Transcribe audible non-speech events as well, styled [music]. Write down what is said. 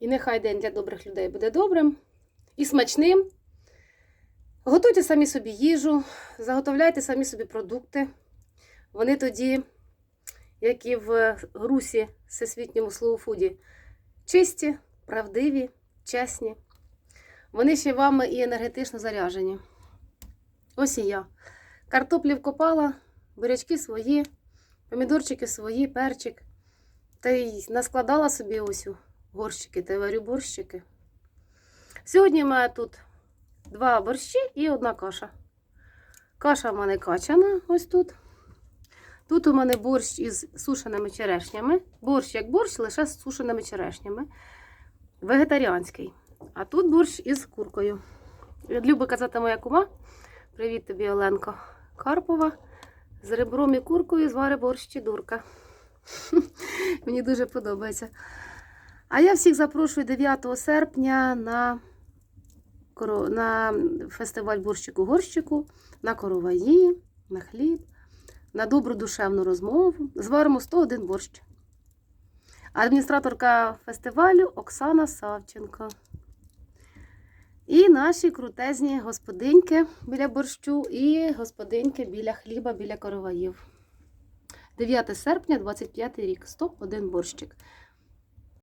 І нехай день для добрих людей буде добрим і смачним. Готуйте самі собі їжу, заготовляйте самі собі продукти. Вони тоді, як і в Русі, всесвітньому словофуді, чисті, правдиві, чесні. Вони ще вами і енергетично заряжені. Ось і я. Картоплі вкопала, бурячки свої, помідорчики свої, перчик. Та й наскладала собі ось у горщики та варю борщики. Сьогодні в мене тут два борщі і одна каша. Каша в мене качана ось тут. Тут у мене борщ із сушеними черешнями. Борщ як борщ, лише з сушеними черешнями. Вегетаріанський. А тут борщ із куркою. Любить казати моя кума. Привіт тобі, Оленко Карпова. З ребром і куркою звари борщ чи дурка. [laughs] Мені дуже подобається. А я всіх запрошую 9 серпня на, на фестиваль борщику горщику, на короваї, на хліб, на добру душевну розмову. Зваримо 101 борщ. Адміністраторка фестивалю Оксана Савченко. І наші крутезні господиньки біля борщу і господиньки біля хліба, біля короваїв. 9 серпня, 25 рік, 101 борщик.